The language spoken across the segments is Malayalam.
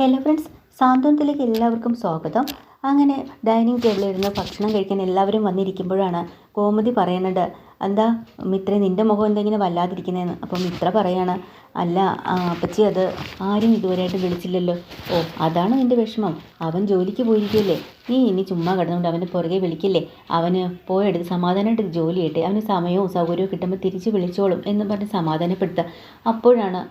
ഹലോ ഫ്രണ്ട്സ് സാന്ത്വനത്തിലേക്ക് എല്ലാവർക്കും സ്വാഗതം. അങ്ങനെ ഡൈനിങ് ടേബിളിൽ ഇരുന്ന് ഭക്ഷണം കഴിക്കാൻ എല്ലാവരും വന്നിരിക്കുമ്പോഴാണ് കോമതി പറയുന്നത് എന്താ മിത്ര നിന്റെ മുഖം എന്തെങ്കിലും വല്ലാതിരിക്കുന്നതെന്ന് അപ്പോൾ മിത്ര പറയാണ് അല്ല അപ്പച്ചി അത് ആരും ഇതുവരെയായിട്ട് വിളിച്ചില്ലല്ലോ. ഓ അതാണ് നിന്റെ വിഷമം. അവൻ ജോലിക്ക് പോയിരിക്കുമല്ലേ നീ ഇനി ചുമ്മാ കിടന്നുകൊണ്ട് അവന്റെ പുറകെ വിളിക്കില്ലേ? അവന് പോയെടുത്ത് സമാധാനമായിട്ട് ജോലി ചെയ്യട്ടെ അവന് സമയവും സൗകര്യവും കിട്ടുമ്പോൾ തിരിച്ച് വിളിച്ചോളും എന്ന് പറഞ്ഞ് സമാധാനപ്പെടുത്തുക. അപ്പോഴാണ്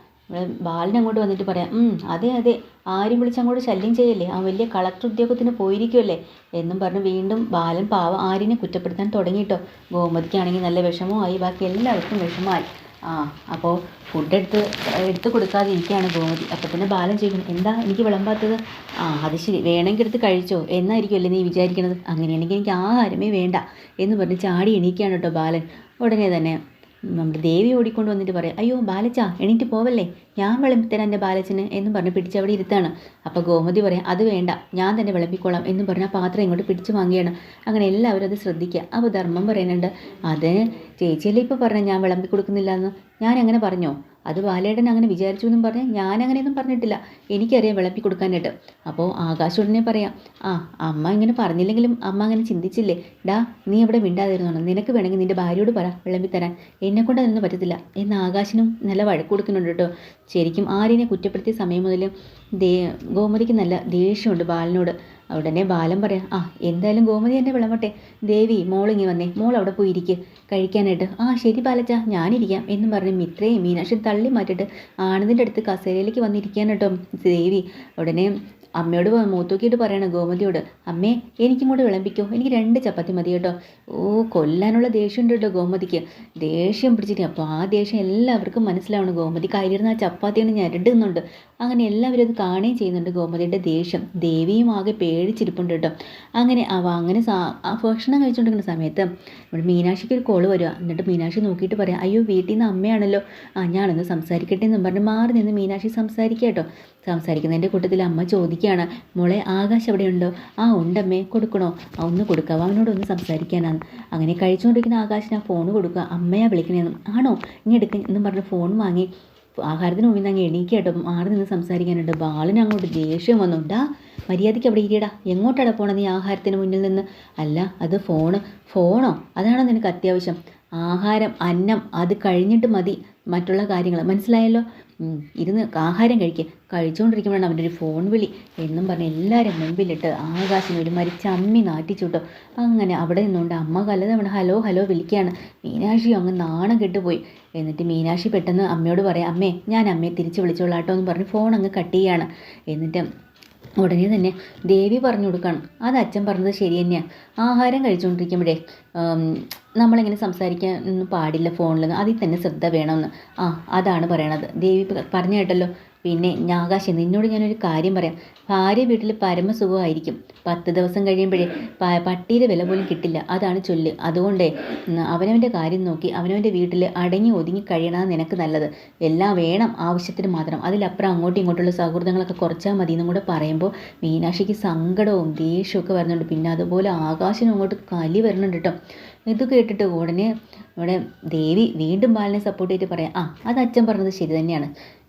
ബാലൻ അങ്ങോട്ട് വന്നിട്ട് പറയാം "ഉം, അതെ അതെ ആരും വിളിച്ച് അങ്ങോട്ട് ശല്യം ചെയ്യല്ലേ ആ വലിയ കളക്ടർ ഉദ്യോഗത്തിന് പോയിരിക്കുമല്ലേ എന്നും പറഞ്ഞ് വീണ്ടും ബാലൻ പാവം ആര്യനെ കുറ്റപ്പെടുത്താൻ തുടങ്ങിയിട്ടോ ഗോമതിക്കാണെങ്കിൽ നല്ല വിഷമമായി ബാക്കി എല്ലാവർക്കും വിഷമമായി. ആ അപ്പോൾ ഫുഡ് എടുത്ത് എടുത്ത് കൊടുക്കാതെ ഇരിക്കുകയാണ് ഗോമതി. അപ്പോൾ തന്നെ ബാലൻ ചോദിക്കണം എന്താ എനിക്ക് വിളമ്പാത്തത്? ആ അത് ശരി വേണമെങ്കിൽ എടുത്ത് കഴിച്ചോ എന്നായിരിക്കുമല്ലേ നീ വിചാരിക്കണത്? അങ്ങനെയാണെങ്കിൽ എനിക്ക് ആഹാരമേ വേണ്ട എന്ന് പറഞ്ഞ് ചാടി എണീക്കുകയാണ് കേട്ടോ ബാലൻ. ഉടനെ തന്നെ നമ്മുടെ ദേവി ഓടിക്കൊണ്ട് വന്നിട്ട് പറയാം അയ്യോ ബാലച്ച എണീറ്റ് പോവല്ലേ ഞാൻ വിളമ്പിത്തരാം എന്റെ ബാലച്ചന് എന്നും പറഞ്ഞ് പിടിച്ച് അവിടെ ഇരുത്താണ്. അപ്പോൾ ഗോമതി പറയാം അത് വേണ്ട ഞാൻ തന്നെ വിളമ്പിക്കോളാം എന്നും പറഞ്ഞ് ആ പാത്രം ഇങ്ങോട്ട് പിടിച്ച് വാങ്ങിയാണ്. അങ്ങനെ എല്ലാവരും അത് ശ്രദ്ധിക്കുക. അപ്പോൾ ധർമ്മം പറയുന്നുണ്ട് അത് ചേച്ചിയല്ലേ ഇപ്പോൾ പറഞ്ഞ ഞാൻ വിളമ്പി കൊടുക്കുന്നില്ല എന്ന് ഞാൻ അങ്ങനെ പറഞ്ഞോ? അത് ബാലേട്ടൻ അങ്ങനെ വിചാരിച്ചു എന്നും പറഞ്ഞ് ഞാൻ അങ്ങനെയൊന്നും പറഞ്ഞിട്ടില്ല. എനിക്കറിയാം വിളമ്പി കൊടുക്കാനായിട്ട്. അപ്പോൾ ആകാശ് ഉടനെ പറയാം ആ അമ്മ ഇങ്ങനെ പറഞ്ഞില്ലെങ്കിലും അമ്മ അങ്ങനെ ചിന്തിച്ചില്ലേ? ഡാ നീ അവിടെ മിണ്ടാതിരുന്നോണം. നിനക്ക് വേണമെങ്കിൽ നിന്റെ ഭാര്യയോട് പറ വിളമ്പി തരാൻ എന്നെക്കൊണ്ട് അതൊന്നും പറ്റത്തില്ല. എന്ന് ആകാശിനും നല്ല വഴക്ക് കൊടുക്കുന്നുണ്ട് കേട്ടോ. ശരിക്കും ആര്യനെ കുറ്റപ്പെടുത്തിയ സമയം മുതൽ ദേ ഗോമതിക്ക് നല്ല ദേഷ്യമുണ്ട് ബാലനോട്. ഉടനെ ബാലൻ പറയാം ആ എന്തായാലും ഗോമതി എന്നെ വിളമ്പട്ടെ. ദേവി മോളിങ്ങി വന്നേ. മോൾ അവിടെ പോയി ഇരിക്ക് കഴിക്കാനായിട്ട്. ആ ശരി ബാലച്ച. ഞാനിരിക്കാം. എന്നും പറഞ്ഞ് മിത്രയും മീനാക്ഷി തള്ളി മാറ്റിയിട്ട് ആനന്ദിന്റെ അടുത്ത് കസേരയിലേക്ക് വന്നിരിക്കാൻ കേട്ടോ ദേവി ഉടനെ അമ്മയോട് മൂത്തൂക്കിയിട്ട് പറയണം ഗോമതിയോട് അമ്മേ എനിക്കും കൂടെ വിളമ്പിക്കോ എനിക്ക് രണ്ട് ചപ്പാത്തി മതി കേട്ടോ. ഓ കൊല്ലാനുള്ള ദേഷ്യമുണ്ട് കേട്ടോ ഗോമതിക്ക്. ദേഷ്യം പിടിച്ചിട്ട് അപ്പോൾ ആ ദേഷ്യം എല്ലാവർക്കും മനസ്സിലാവണം. ഗോമതി കയ്യിലിരുന്ന ആ ചപ്പാത്തിയാണ് ഞരടുന്നുണ്ട് അങ്ങനെ എല്ലാവരും അത് കാണുകയും ചെയ്യുന്നുണ്ട് ഗോമതിയുടെ ദേഷ്യം. ദേവിയും ആകെ പേടിച്ചിരിപ്പുണ്ട് കേട്ടോ. അങ്ങനെ അവ അങ്ങനെ ഭക്ഷണം കഴിച്ചുകൊണ്ടിരിക്കുന്ന സമയത്ത് നമ്മുടെ മീനാക്ഷിക്ക് ഒരു കോൾ വരിക എന്നിട്ട് മീനാക്ഷി നോക്കിയിട്ട് പറയാം അയ്യോ വീട്ടിൽ നിന്ന് അമ്മയാണല്ലോ. ആ ഞാനൊന്ന് സംസാരിക്കട്ടെ എന്നും പറഞ്ഞ് മാറി നിന്ന് മീനാക്ഷി സംസാരിക്കുക കേട്ടോ. സംസാരിക്കുന്നതിന്റെ കൂട്ടത്തിൽ അമ്മ ചോദിക്കുകയാണ് മോളെ ആകാശ് എവിടെയുണ്ടോ? ആ ഉണ്ടമ്മേ കൊടുക്കണോ? ആ ഒന്ന് കൊടുക്കാം അവനോട് ഒന്ന് സംസാരിക്കാനാണ് അങ്ങനെ കഴിച്ചുകൊണ്ടിരിക്കുന്ന ആകാശിന് ആ ഫോൺ കൊടുക്കുക. അമ്മയാ വിളിക്കണേന്നും. ആണോ? ഇനി എടുക്ക എന്നും പറഞ്ഞ് ഫോൺ വാങ്ങി. ആഹാരത്തിന് മുമ്പിൽ അങ്ങ് എണീക്കട്ടോ കേട്ടോ. മാറി നിന്ന് സംസാരിക്കാനുണ്ട്. ബാളിന് അങ്ങോട്ട് ദേഷ്യം വന്നു. ഡാ മര്യാദയ്ക്ക് അവിടെ ഇരിയടാ. എങ്ങോട്ടാണ് പോണത് നീ ആഹാരത്തിന് മുന്നിൽ നിന്ന്? അല്ല അത് ഫോണ്. ഫോണോ? അതാണോ നിനക്ക് അത്യാവശ്യം? ആഹാരം അന്നം അത് കഴിഞ്ഞിട്ട് മതി. മറ്റുള്ള കാര്യങ്ങൾ. മനസ്സിലായല്ലോ? ഇരുന്ന് ആഹാരം കഴിക്കുക കഴിച്ചുകൊണ്ടിരിക്കുമ്പോഴാണ് അവന്റെ ഒരു ഫോൺ വിളി. എന്നും പറഞ്ഞ് എല്ലാവരും മുമ്പിലിട്ട് ആകാശം ഒരു മരിച്ച അമ്മി നാട്ടിച്ചുട്ടോ അങ്ങനെ അവിടെ നിന്നുകൊണ്ട് അമ്മ കലതവണ ഹലോ ഹലോ വിളിക്കുകയാണ്. മീനാക്ഷി അങ്ങ് നാണം കെട്ടുപോയി. എന്നിട്ട് മീനാക്ഷി പെട്ടെന്ന് അമ്മയോട് പറയാം അമ്മേ ഞാൻ അമ്മയെ തിരിച്ച് വിളിച്ചോളാട്ടോ എന്ന് പറഞ്ഞ് ഫോൺ അങ്ങ് കട്ട് ചെയ്യാണ് എന്നിട്ട് ഉടനെ തന്നെ ദേവി പറഞ്ഞു കൊടുക്കണം. അത് അച്ഛൻ പറഞ്ഞത് ശരി തന്നെയാണ് ആഹാരം കഴിച്ചുകൊണ്ടിരിക്കുമ്പോഴേ നമ്മളിങ്ങനെ സംസാരിക്കാൻ പാടില്ല ഫോണിൽ അതിൽ തന്നെ ശ്രദ്ധ വേണമെന്ന്. ആ അതാണ് പറയണത്. ദേവി പറഞ്ഞു കേട്ടല്ലോ. പിന്നെ ഞാകാശ് നിന്നോട് ഞാനൊരു കാര്യം പറയാം. ഭാര്യ വീട്ടിൽ പരമസുഖമായിരിക്കും. പത്ത് ദിവസം കഴിയുമ്പോഴേ പട്ടിയുടെ വില പോലും കിട്ടില്ല. അതാണ് ചൊല്ല്. അതുകൊണ്ടേ അവനവന്റെ കാര്യം നോക്കി അവനവന്റെ വീട്ടിൽ അടങ്ങി ഒതുങ്ങി കഴിയണമെന്ന് നിനക്ക് നല്ലത്. എല്ലാം വേണം ആവശ്യത്തിന് മാത്രം. അതിലപ്പുറം അങ്ങോട്ടും ഇങ്ങോട്ടുള്ള സൗഹൃദങ്ങളൊക്കെ കുറച്ചാൽ മതി എന്നും കൂടെ പറയുമ്പോൾ മീനാക്ഷിക്ക് സങ്കടവും ദേഷ്യവും ഒക്കെ വരുന്നുണ്ട്. പിന്നെ അതുപോലെ ആകാശനും അങ്ങോട്ട് കലി വരുന്നുണ്ട് കേട്ടോ. ഇത് കേട്ടിട്ട് ഉടനെ ഇവിടെ ദേവി വീണ്ടും ബാലനെ സപ്പോർട്ട് ചെയ്തിട്ട് പറയാം ആ അത് അച്ഛൻ പറഞ്ഞത് ശരി തന്നെയാണ്.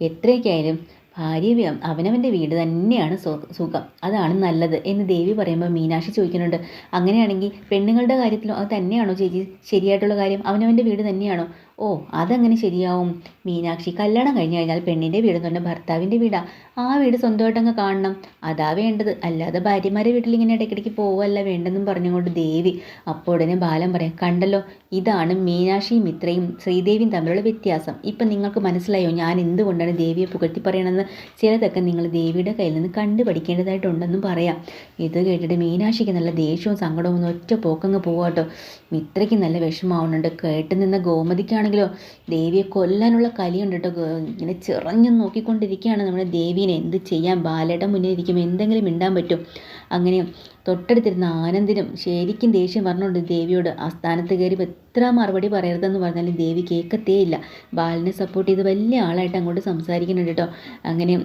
എത്രയൊക്കെയായാലും ഭാര്യ അവനവന്റെ വീട് തന്നെയാണ് സുഖം. അതാണ് നല്ലത്. എന്ന് ദേവി പറയുമ്പോൾ മീനാക്ഷി ചോദിക്കുന്നുണ്ട്. അങ്ങനെയാണെങ്കിൽ പെണ്ണുങ്ങളുടെ കാര്യത്തിലും അത് തന്നെയാണോ ചേച്ചി? ശരിയായിട്ടുള്ള കാര്യം അവനവന്റെ വീട് തന്നെയാണോ? ഓ അതങ്ങനെ ശരിയാവും. മീനാക്ഷി കല്യാണം കഴിഞ്ഞ് കഴിഞ്ഞാൽ പെണ്ണിന്റെ വീട് തന്നെ ഭർത്താവിന്റെ വീടാ. ആ വീട് സ്വന്തമായിട്ടങ്ങ് കാണണം. അതാ വേണ്ടത്. അല്ലാതെ ഭാര്യമാരെ വീട്ടിൽ ഇങ്ങനെ ഇടയ്ക്കിടയ്ക്ക് പോവല്ല വേണ്ടെന്നും പറഞ്ഞുകൊണ്ട് ദേവി. അപ്പോൾ ഉടനെ ബാലൻ പറയാം കണ്ടല്ലോ ഇതാണ് മീനാക്ഷിയും മിത്രയും ശ്രീദേവിയും തമ്മിലുള്ള വ്യത്യാസം. ഇപ്പം നിങ്ങൾക്ക് മനസ്സിലായോ ഞാൻ എന്തുകൊണ്ടാണ് ദേവിയെ പുകഴ്ത്തി പറയണമെന്ന് ചിലതൊക്കെ നിങ്ങൾ ദേവിയുടെ കയ്യിൽ നിന്ന് കണ്ടു പഠിക്കേണ്ടതായിട്ടുണ്ടെന്നും പറയാം. ഇത് കേട്ടിട്ട് മീനാക്ഷിക്ക് നല്ല ദേഷ്യവും സങ്കടവും ഒന്നും ഒറ്റ പോക്കങ്ങ് പോവാട്ടോ മിത്രയ്ക്ക് നല്ല വിഷമാവുന്നുണ്ട് കേട്ട് നിന്ന ഗോമതിക്കാണെങ്കിലോ ദേവിയെ കൊല്ലാനുള്ള കലിയുണ്ട് കേട്ടോ. ഇങ്ങനെ ചിറഞ്ഞു നോക്കിക്കൊണ്ടിരിക്കുകയാണ് നമ്മുടെ ദേവീനെ എന്ത് ചെയ്യാൻ ബാലയുടെ മുന്നിൽ ഇരിക്കുമ്പോൾ എന്തെങ്കിലും മിണ്ടാൻ പറ്റും? അങ്ങനെ തൊട്ടടുത്തിരുന്ന ആനന്ദിനും ശരിക്കും ദേഷ്യം പറഞ്ഞുകൊണ്ട് ദേവിയോട്. ആ സ്ഥാനത്ത് കയറി എത്ര മറുപടി പറയരുതെന്ന് പറഞ്ഞാലും ദേവി കേൾക്കത്തേയില്ല ബാലിനെ സപ്പോർട്ട് ചെയ്ത് വലിയ ആളായിട്ട് അങ്ങോട്ട് സംസാരിക്കുന്നുണ്ട് കേട്ടോ. അങ്ങനെ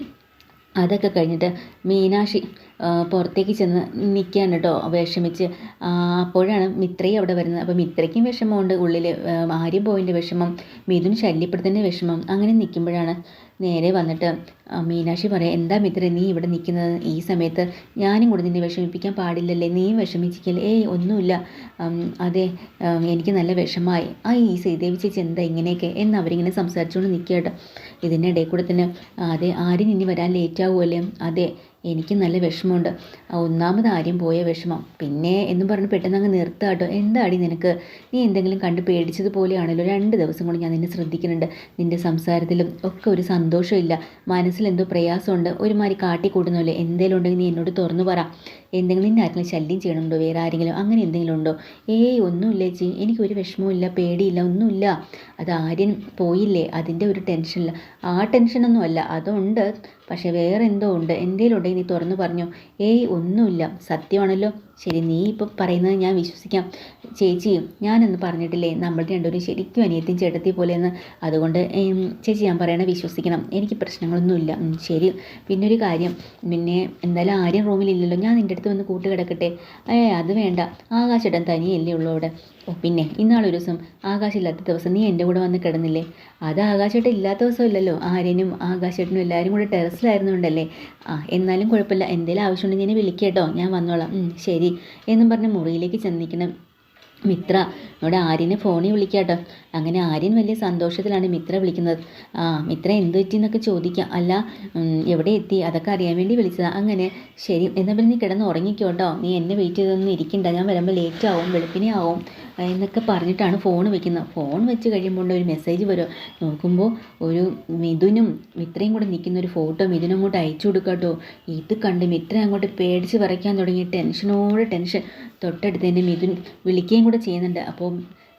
അതൊക്കെ കഴിഞ്ഞിട്ട് മീനാക്ഷി പുറത്തേക്ക് ചെന്ന് നിൽക്കുകയാണ് കേട്ടോ വിഷമിച്ച്. അപ്പോഴാണ് മിത്രയും അവിടെ വരുന്നത്. അപ്പോൾ മിത്രയ്ക്കും വിഷമമുണ്ട്. ഉള്ളിൽ ആര്യം പോയിന്റെ വിഷമം മിഥുൻ ശല്യപ്പെടുത്തുന്ന വിഷമം അങ്ങനെ നിൽക്കുമ്പോഴാണ് നേരെ വന്നിട്ട് മീനാക്ഷി പറയാം എന്താ മിത്ര നീ ഇവിടെ നിൽക്കുന്നത് ഈ സമയത്ത് ഞാനും കൂടെ നിന്നെ വിഷമിപ്പിക്കാൻ പാടില്ലല്ലേ? നീയും വിഷമിച്ചിക്കല്ലേ? ഏയ് ഒന്നുമില്ല. അതെ എനിക്ക് നല്ല വിഷമായി. ആ ഈ ശ്രീദേവി ചേച്ചി എന്താ ഇങ്ങനെയൊക്കെ? എന്ന് അവരിങ്ങനെ സംസാരിച്ചുകൊണ്ട് നിൽക്കുക കേട്ടോ ഇതിന്റെ ഇടയിൽ കൂടെ തന്നെ അതെ ആരും ഇനി വരാൻ ലേറ്റ് ആവുമല്ലേ? അതെ എനിക്ക് നല്ല വിഷമമുണ്ട്. ഒന്നാമത് ആര്യം പോയ വിഷമം. പിന്നെ എന്നും പറഞ്ഞ് പെട്ടെന്ന് അങ്ങ് നിർത്തുക കേട്ടോ എന്താടി നിനക്ക്? നീ എന്തെങ്കിലും കണ്ട് പേടിച്ചതുപോലെയാണല്ലോ രണ്ട് ദിവസം കൊണ്ട് ഞാൻ നിന്നെ ശ്രദ്ധിക്കുന്നുണ്ട്. നിന്റെ സംസാരത്തിലും ഒക്കെ ഒരു സന്തോഷമില്ല. മനസ്സിലെന്തോ പ്രയാസമുണ്ട്. ഒരുമാതിരി കാട്ടിക്കൂട്ടുന്നല്ലേ എന്തേലും ഉണ്ടെങ്കിൽ നീ എന്നോട് തുറന്നു പറ. എന്തെങ്കിലും ഇന്ന ആരെങ്കിലും ശല്യം ചെയ്യണമുണ്ടോ വേറെ ആരെങ്കിലും അങ്ങനെ എന്തെങ്കിലും ഉണ്ടോ? ഏയ് ഒന്നുമില്ല ചേച്ചി. എനിക്കൊരു വിഷമവുമില്ല പേടിയില്ല ഒന്നുമില്ല. അത് ആര്യൻ പോയില്ലേ? അതിന്റെ ഒരു ടെൻഷനില്ല. ആ ടെൻഷനൊന്നും അല്ല. അതുണ്ട്. പക്ഷേ വേറെ എന്തോ ഉണ്ട്. എന്തേലും ഉണ്ടെങ്കിൽ നീ തുറന്നു പറഞ്ഞു. ഏയ് ഒന്നുമില്ല. സത്യമാണല്ലോ. ശരി നീ ഇപ്പം പറയുന്നത് ഞാൻ വിശ്വസിക്കാം. ചേച്ചി ഞാനൊന്ന് പറഞ്ഞിട്ടില്ലേ? നമ്മൾ രണ്ടുപേരും ശരിക്കും അനിയത്തിയും ചേട്ടത്തി പോലെയെന്ന്. അതുകൊണ്ട് ചേച്ചി ഞാൻ പറയണ വിശ്വസിക്കണം. എനിക്ക് പ്രശ്നങ്ങളൊന്നുമില്ല. ശരി. പിന്നെ ഒരു കാര്യം. പിന്നെ എന്തായാലും ആരും റൂമിലില്ലല്ലോ. ഞാൻ നിന്റെ അടുത്ത് വന്ന് കൂട്ട് കിടക്കട്ടെ ഏ അത് വേണ്ട. ആകാശേട്ടൻ തനിയല്ലേ ഉള്ളൂ അവിടെ. ഓ പിന്നെ ഇന്നാളൊരു ദിവസം ആകാശമില്ലാത്ത ദിവസം നീ എന്റെ കൂടെ വന്ന് കിടന്നില്ലേ? അത് ആകാശേട്ടൻ ഇല്ലാത്ത ദിവസം ഇല്ലല്ലോ. ആര്യനും ആകാശേട്ടനും എല്ലാവരും കൂടെ ടെറസിലായിരുന്നുകൊണ്ടല്ലേ? ആ എന്നാലും കുഴപ്പമില്ല. എന്തെങ്കിലും ആവശ്യമുണ്ടെങ്കിൽ എന്നെ വിളിക്കേട്ടോ ഞാൻ വന്നോളാം. ശരി. എന്നും പറഞ്ഞ് മുറിയിലേക്ക് ചെന്നിക്കണം മിത്ര ഇവിടെ ആര്യനെ ഫോണിൽ വിളിക്കാട്ടോ അങ്ങനെ ആര്യൻ വലിയ സന്തോഷത്തിലാണ് മിത്ര വിളിക്കുന്നത്. ആ മിത്ര എന്ത് പറ്റി എന്നൊക്കെ ചോദിക്കാം. അല്ല എവിടെ എത്തി? അതൊക്കെ അറിയാൻ വേണ്ടി വിളിച്ചതാ. അങ്ങനെ ശരി. എന്നാൽ പിന്നെ നീ കിടന്ന് ഉറങ്ങിക്കോട്ടോ നീ എന്നെ വെയിറ്റ് ചെയ്തൊന്നും ഇരിക്കണ്ട. ഞാൻ വരുമ്പോൾ ലേറ്റ് ആവും വെളുപ്പിനെ ആവും. എന്നൊക്കെ പറഞ്ഞിട്ടാണ് ഫോൺ വെക്കുന്നത്. ഫോൺ വെച്ച് കഴിയുമ്പോൾ ഒരു മെസ്സേജ് വരും. നോക്കുമ്പോൾ ഒരു മിഥുനും മിത്രയും കൂടെ നിൽക്കുന്ന ഒരു ഫോട്ടോ മിഥുനും അങ്ങോട്ട് അയച്ചു കൊടുക്കാട്ടോ ഇത് കണ്ട് മിത്ര അങ്ങോട്ട് പേടിച്ച് പറിക്കാൻ തുടങ്ങി. ടെൻഷനോട് ടെൻഷൻ തൊട്ടടുത്ത് തന്നെ മിഥുൻ വിളിക്കുകയും കൂടെ ചെയ്യുന്നുണ്ട്. അപ്പോൾ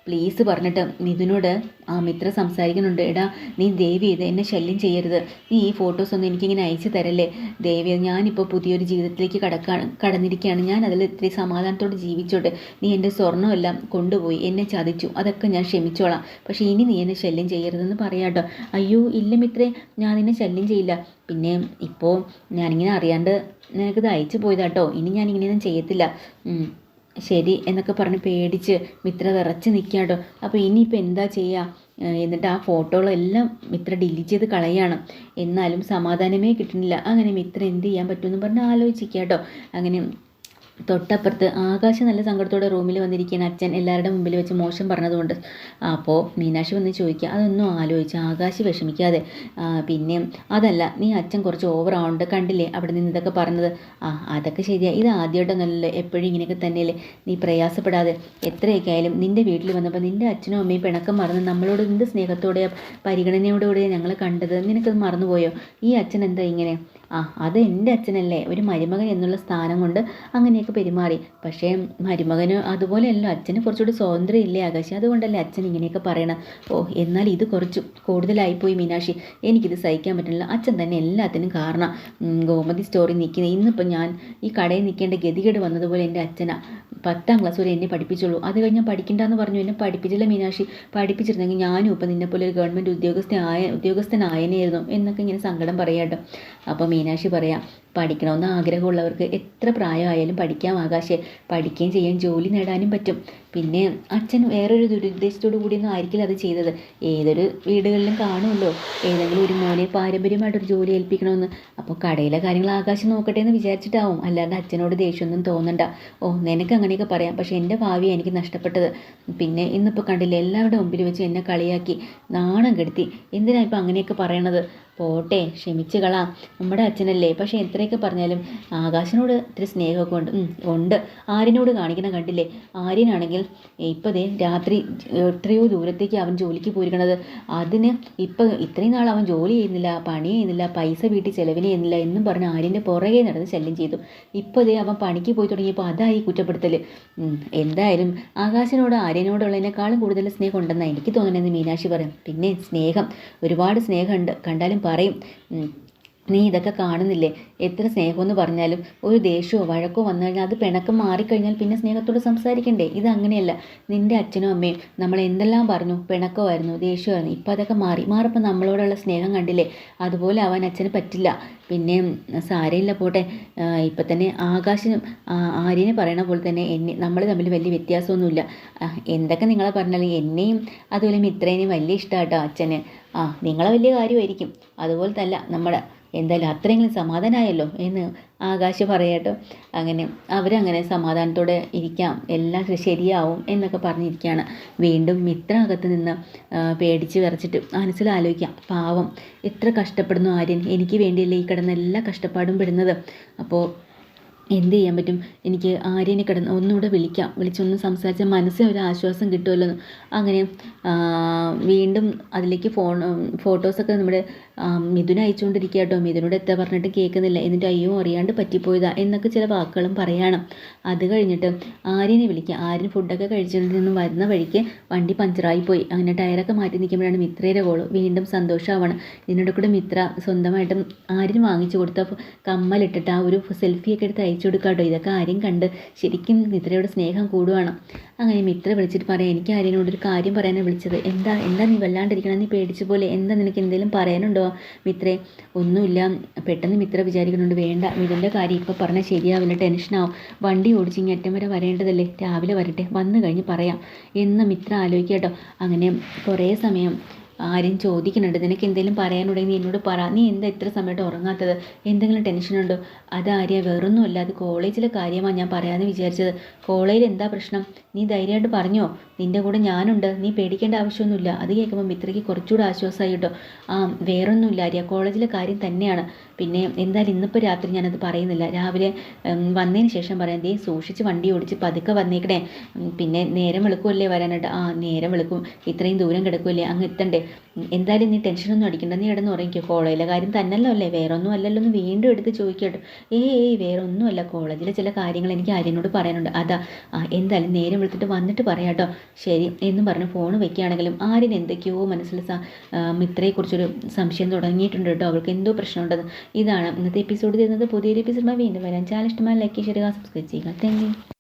പ്ലീസ് പറഞ്ഞിട്ട് മിഥുനോട് ആ മിത്ര സംസാരിക്കുന്നുണ്ട്. എടാ നീ ദേവി ഇത് എന്നെ ശല്യം ചെയ്യരുത്. നീ ഈ ഫോട്ടോസ് ഒന്നും എനിക്കിങ്ങനെ അയച്ചു തരല്ലേ? ദേവി ഞാനിപ്പോൾ പുതിയൊരു ജീവിതത്തിലേക്ക് കടക്കാണ് കടന്നിരിക്കുകയാണ്. ഞാൻ അതിൽ ഇത്തിരി സമാധാനത്തോടെ ജീവിച്ചോട്ടെ. നീ എന്റെ സ്വർണമെല്ലാം കൊണ്ടുപോയി എന്നെ ചതിച്ചു. അതൊക്കെ ഞാൻ ക്ഷമിച്ചോളാം. പക്ഷേ ഇനി നീ എന്നെ ശല്യം ചെയ്യരുതെന്ന് പറയാട്ടോ അയ്യോ ഇല്ല മിത്രേ ഞാൻ നിന്നെ ശല്യം ചെയ്യില്ല. പിന്നെ ഇപ്പോൾ ഞാനിങ്ങനെ അറിയാണ്ട് നിനക്കിത് അയച്ചു പോയതാട്ടോ ഇനി ഞാനിങ്ങനെയൊന്നും ചെയ്യത്തില്ല. ശരി എന്നൊക്കെ പറഞ്ഞ് പേടിച്ച് മിത്ര വിറച്ച് നിൽക്കാട്ടോ അപ്പോൾ ഇനിയിപ്പോൾ എന്താ ചെയ്യുക എന്നിട്ട് ആ ഫോട്ടോകളെല്ലാം മിത്ര ഡിലീറ്റ് ചെയ്ത് കളയാണ്. എന്നാലും സമാധാനമേ കിട്ടുന്നില്ല. അങ്ങനെ മിത്ര എന്ത് ചെയ്യാൻ പറ്റുമെന്ന് പറഞ്ഞ് ആലോചിക്കാട്ടോ. അങ്ങനെ തൊട്ടപ്പുറത്ത് ആകാശ് നല്ല സങ്കടത്തോടെ റൂമിൽ വന്നിരിക്കുന്ന അച്ഛൻ എല്ലാവരുടെ മുമ്പിൽ വെച്ച് മോശം പറഞ്ഞതുകൊണ്ട്. അപ്പോൾ മീനാക്ഷി വന്ന് ചോദിക്കുക അതൊന്നും ആലോചിച്ച് ആകാശ് വിഷമിക്കാതെ. പിന്നെ അതല്ല നീ അച്ഛൻ കുറച്ച് ഓവർ ആവുന്നുണ്ട് കണ്ടില്ലേ അവിടെ നിന്ന് ഇതൊക്കെ പറഞ്ഞത്? ആ അതൊക്കെ ശരിയാണ് ഇത് ആദ്യമായിട്ടൊന്നല്ലേ എപ്പോഴും ഇങ്ങനെയൊക്കെ തന്നെയല്ലേ. നീ പ്രയാസപ്പെടാതെ എത്രയൊക്കെ ആയാലും നിന്റെ വീട്ടിൽ വന്നപ്പോൾ നിന്റെ അച്ഛനും അമ്മയും പിണക്കം മറന്ന് നമ്മളോട് എന്ത് സ്നേഹത്തോടെ പരിഗണനയോടുകൂടി ഞങ്ങൾ കണ്ടത്? നിനക്കത് മറന്നുപോയോ? ഈ അച്ഛൻ എന്താ ഇങ്ങനെ? ആ അത് എന്റെ അച്ഛനല്ലേ. ഒരു മരുമകൻ എന്നുള്ള സ്ഥാനം കൊണ്ട് അങ്ങനെയൊക്കെ പെരുമാറി. പക്ഷേ മരുമകന് അതുപോലെയല്ലോ. അച്ഛന് കുറച്ചുകൂടി സ്വാതന്ത്ര്യം ഇല്ലേ ആകാശി? അതുകൊണ്ടല്ലേ അച്ഛൻ ഇങ്ങനെയൊക്കെ പറയണം. ഓ എന്നാൽ ഇത് കുറച്ച് കൂടുതലായിപ്പോയി മീനാക്ഷി. എനിക്കിത് സഹിക്കാൻ പറ്റുന്നില്ല. അച്ഛൻ തന്നെ എല്ലാത്തിനും കാരണം. ഗോമതി സ്റ്റോറി നിൽക്കുന്നത് ഇന്നിപ്പോൾ ഞാൻ ഈ കടയിൽ നിൽക്കേണ്ട ഗതികേട് വന്നതുപോലെ എന്റെ അച്ഛനാ. പത്താം ക്ലാസ് വരെ എന്നെ പഠിപ്പിച്ചുള്ളൂ. അത് കഴിഞ്ഞ് ഞാൻ പഠിക്കണ്ടെന്ന് പറഞ്ഞു. എന്നെ പഠിപ്പിച്ചില്ല മീനാക്ഷി. പഠിപ്പിച്ചിരുന്നെങ്കിൽ ഞാനും ഇപ്പം നിന്നെ പോലെ ഒരു ഗവൺമെന്റ് ഉദ്യോഗസ്ഥ ആയ ഉദ്യോഗസ്ഥനായനായിരുന്നു എന്നൊക്കെ ഇങ്ങനെ സങ്കടം പറയാട്ടോ. അപ്പോൾ മീനാക്ഷി പറയാം പഠിക്കണമെന്ന് ആഗ്രഹമുള്ളവർക്ക് എത്ര പ്രായമായാലും പഠിക്കാം ആകാശേ. പഠിക്കുകയും ചെയ്യാൻ ജോലി നേടാനും പറ്റും. പിന്നെ അച്ഛൻ വേറൊരു ദുരുദ്ദേശത്തോടു കൂടിയൊന്നും ആയിരിക്കില്ല അത് ചെയ്തത്. ഏതൊരു വീടുകളിലും കാണുമല്ലോ. ഏതെങ്കിലും ഒരു മോനെ പാരമ്പര്യമായിട്ടൊരു ജോലി ഏൽപ്പിക്കണമെന്ന്. അപ്പോൾ കടയിലെ കാര്യങ്ങൾ ആകാശം നോക്കട്ടെ എന്ന് വിചാരിച്ചിട്ടാവും. അല്ലാണ്ട് അച്ഛനോട് ദേഷ്യമൊന്നും തോന്നണ്ട. ഓ നിനക്ക് അങ്ങനെയൊക്കെ പറയാം. പക്ഷേ എന്റെ ഭാവി എനിക്ക് നഷ്ടപ്പെട്ടത്. പിന്നെ ഇന്നിപ്പോൾ കണ്ടില്ല എല്ലാവരുടെ മുമ്പിൽ വെച്ച് എന്നെ കളിയാക്കി നാണം കെടുത്തി. എന്തിനാ ഇപ്പം അങ്ങനെയൊക്കെ പറയണത്? പോട്ടെ ക്ഷമിച്ചുകളാം നമ്മുടെ അച്ഛനല്ലേ? പക്ഷേ എത്രയൊക്കെ പറഞ്ഞാലും ആകാശിനോട് ഇത്തിരി സ്നേഹമൊക്കെ ഉണ്ട്. ഉണ്ട്. ആര്യനോട് കാണിക്കുന്ന കണ്ടില്ലേ? ആര്യനാണെങ്കിൽ ഇപ്പോൾ ദേ രാത്രി എത്രയോ ദൂരത്തേക്ക് അവൻ ജോലിക്ക് പോയിരിക്കണത്. അതിന് ഇപ്പം ഇത്രയും നാൾ അവൻ ജോലി ചെയ്യുന്നില്ല പണി ചെയ്യുന്നില്ല പൈസ വീട്ടിൽ ചിലവിന് ചെയ്യുന്നില്ല എന്നും പറഞ്ഞ് ആര്യന്റെ പുറകെ നടന്ന് ശല്യം ചെയ്തു. ഇപ്പോൾ ദേ അവൻ പണിക്ക് പോയി തുടങ്ങിയപ്പോൾ അതായി കുറ്റപ്പെടുത്തൽ എന്തായാലും ആകാശിനോട് ആര്യനോടുള്ളതിനേക്കാളും കൂടുതൽ സ്നേഹം ഉണ്ടെന്നാണ് എനിക്ക് തോന്നണമെന്ന് മീനാക്ഷി പറയും. പിന്നെ സ്നേഹം ഒരുപാട് സ്നേഹമുണ്ട്. കണ്ടാലും പറയും. നീ ഇതൊക്കെ കാണുന്നില്ലേ? എത്ര സ്നേഹമെന്ന് പറഞ്ഞാലും ഒരു ദേഷ്യമോ വഴക്കോ വന്നു കഴിഞ്ഞാൽ അത് പിണക്കം മാറിക്കഴിഞ്ഞാൽ പിന്നെ സ്നേഹത്തോട് സംസാരിക്കണ്ടേ? ഇത് അങ്ങനെയല്ല. നിന്റെ അച്ഛനും അമ്മയും നമ്മൾ എന്തെല്ലാം പറഞ്ഞു? പിണക്കമായിരുന്നു ദേഷ്യമായിരുന്നു. ഇപ്പം അതൊക്കെ മാറി. മാറിപ്പോൾ നമ്മളോടുള്ള സ്നേഹം കണ്ടില്ലേ? അതുപോലെ അവൻ അച്ഛന് പറ്റില്ല. പിന്നെ സാരയില്ല പോട്ടെ. ഇപ്പം തന്നെ ആകാശനും ആര്യനെ പറയണ പോലെ തന്നെ എന്നെ നമ്മൾ തമ്മിൽ വലിയ വ്യത്യാസമൊന്നുമില്ല. എന്തൊക്കെ നിങ്ങളെ പറഞ്ഞാലും എന്നെയും അതുപോലെ മിത്രേനെയും വലിയ ഇഷ്ടമാട്ടോ അച്ഛന്. ആ നിങ്ങളെ വലിയ കാര്യമായിരിക്കും. അതുപോലെ തന്നെ നമ്മുടെ എന്തായാലും അത്രയെങ്കിലും സമാധാനമായല്ലോ എന്ന് ആകാശ് പറയട്ടോ. അങ്ങനെ അവരങ്ങനെ സമാധാനത്തോടെ ഇരിക്കാം. എല്ലാം ശരിയാവും എന്നൊക്കെ പറഞ്ഞിരിക്കുകയാണ്. വീണ്ടും മിത്ര അകത്ത് നിന്ന് പേടിച്ച് വിറച്ചിട്ട് മനസ്സിലാലോചിക്കാം പാവം എത്ര കഷ്ടപ്പെടുന്നു ആര്യൻ. എനിക്ക് വേണ്ടിയല്ലേ ഈ കിടന്ന എല്ലാ കഷ്ടപ്പാടും പെടുന്നത്? അപ്പോൾ എന്ത് ചെയ്യാൻ പറ്റും? എനിക്ക് ആര്യനെ കിടന്ന് ഒന്നുകൂടെ വിളിക്കാം. വിളിച്ചൊന്ന് സംസാരിച്ചാൽ മനസ്സിന് ഒരു ആശ്വാസം കിട്ടുമല്ലോ അങ്ങനെ വീണ്ടും അതിലേക്ക് ഫോൺ ഫോട്ടോസൊക്കെ നമ്മുടെ മിഥുന അയച്ചുകൊണ്ടിരിക്കുക കേട്ടോ. മിഥുനോട് എത്ര പറഞ്ഞിട്ട് കേൾക്കുന്നില്ല. എന്നിട്ട് അയ്യോ അറിയാണ്ട് പറ്റിപ്പോയതാ എന്നൊക്കെ ചില വാക്കുകളും പറയണം. അത് കഴിഞ്ഞിട്ട് ആര്യനെ വിളിക്കുക. ആര്യൻ ഫുഡൊക്കെ കഴിച്ചിട്ട് നിന്നും വരുന്ന വഴിക്ക് വണ്ടി പഞ്ചറായി പോയി. അങ്ങനെ ടയറൊക്കെ മാറ്റി നിൽക്കുമ്പോഴാണ് മിത്രയുടെ കോൾ വീണ്ടും സന്തോഷമാവണം ഇതിനോട് കൂടെ മിത്ര സ്വന്തമായിട്ടും ആര്യൻ വാങ്ങിച്ചു കൊടുത്ത കമ്മലിട്ടിട്ട് ആ ഒരു സെൽഫിയൊക്കെ എടുത്ത് അയച്ചു കൊടുക്കാം കേട്ടോ ഇതൊക്കെ ആര്യം കണ്ട് ശരിക്കും മിത്രയോട് സ്നേഹം കൂടുവാണ്. അങ്ങനെ മിത്ര വിളിച്ചിട്ട് പറയാം എനിക്ക് ആര്യനോടൊരു കാര്യം പറയാനാണ് വിളിച്ചത്. എന്താ എന്താ നീ വല്ലാണ്ടിരിക്കണം? നീ പേടിച്ച പോലെ. എന്താ നിനക്ക് എന്തെങ്കിലും പറയാനുണ്ടോ? മിത്രേ ഒന്നുമില്ല. പെട്ടെന്ന് മിത്ര വിചാരിക്കുന്നുണ്ട് വേണ്ട. മിഥുന്റെ കാര്യം ഇപ്പോൾ പറഞ്ഞാൽ ശരിയാവില്ല. ടെൻഷനാവും വണ്ടി ഓടിച്ച് ഇങ്ങനെ അറ്റം വരെ വരേണ്ടതല്ലേ? രാവിലെ വരട്ടെ. വന്നു കഴിഞ്ഞ് പറയാം. എന്ന് മിത്ര ആലോചിക്കാം കേട്ടോ അങ്ങനെ കുറേ സമയം ആരും ചോദിക്കുന്നുണ്ട്. നിനക്ക് എന്തെങ്കിലും പറയാനുണ്ടെങ്കിൽ നീ എന്നോട് പറ. നീ എന്താ ഇത്ര സമയത്ത് ഉറങ്ങാത്തത്? എന്തെങ്കിലും ടെൻഷനുണ്ടോ അത് ആര്യ വേറൊന്നുമല്ല. അത് കോളേജിലെ കാര്യമാണ് ഞാൻ പറയാമെന്ന് വിചാരിച്ചത്. കോളേജിൽ എന്താ പ്രശ്നം? നീ ധൈര്യമായിട്ട് പറഞ്ഞോ? നിന്റെ കൂടെ ഞാനുണ്ട്. നീ പേടിക്കേണ്ട ആവശ്യമൊന്നുമില്ല. അത് കേൾക്കുമ്പോൾ മിത്രയ്ക്ക് കുറച്ചുകൂടെ ആശ്വാസമായി കേട്ടോ. ആ വേറൊന്നുമില്ല ആര്യ. കോളേജിലെ കാര്യം തന്നെയാണ്. പിന്നെ എന്തായാലും ഇന്നിപ്പോൾ രാത്രി ഞാനത് പറയുന്നില്ല. രാവിലെ വന്നതിന് ശേഷം പറയാം ദേ സൂക്ഷിച്ച് വണ്ടി ഓടിച്ച് പതുക്കെ വന്നേക്കണേ. പിന്നെ നേരം വെളുക്കുമല്ലേ വരാനായിട്ട്? ആ നേരം വെളുക്കും. ഇത്രയും ദൂരം കിടക്കുമല്ലേ അങ്ങ് എത്തണ്ടേ? എന്തായാലും നീ ടെൻഷനൊന്നും അടിക്കണ്ട. നീ ഇടന്ന് ഉറങ്ങിക്കോ. കോളേജിലെ കാര്യം തന്നല്ലോ അല്ലേ? വേറെ ഒന്നും അല്ലല്ലോ എന്ന് വീണ്ടും എടുത്ത് ചോദിക്കട്ടോ. ഏയ് ഏയ് വേറെ ഒന്നുമല്ല കോളേജിലെ ചില കാര്യങ്ങൾ എനിക്ക് ആര്യനോട് പറയാനുണ്ട്. അതാ ആ എന്തായാലും നേരം വിളിച്ചിട്ട് വന്നിട്ട് പറയാട്ടോ. ശരി എന്നും പറഞ്ഞ് ഫോൺ വെക്കുകയാണെങ്കിലും ആര്യൻ എന്തൊക്കെയോ മനസ്സിൽ മിത്രയെക്കുറിച്ചൊരു സംശയം തുടങ്ങിയിട്ടുണ്ട് കേട്ടോ. അവൾക്ക് എന്തോ പ്രശ്നമുണ്ടെന്ന്. ഇതാണ് ഇന്നത്തെ എപ്പിസോഡ് തരുന്നത്. പുതിയൊരു എപ്പിസോഡുമായി വീണ്ടും വരാൻ ചാനൽ ഇഷ്ടമായ ലൈക്ക് ചെയ്യുക സബ്സ്ക്രൈബ് ചെയ്യുക. താങ്ക്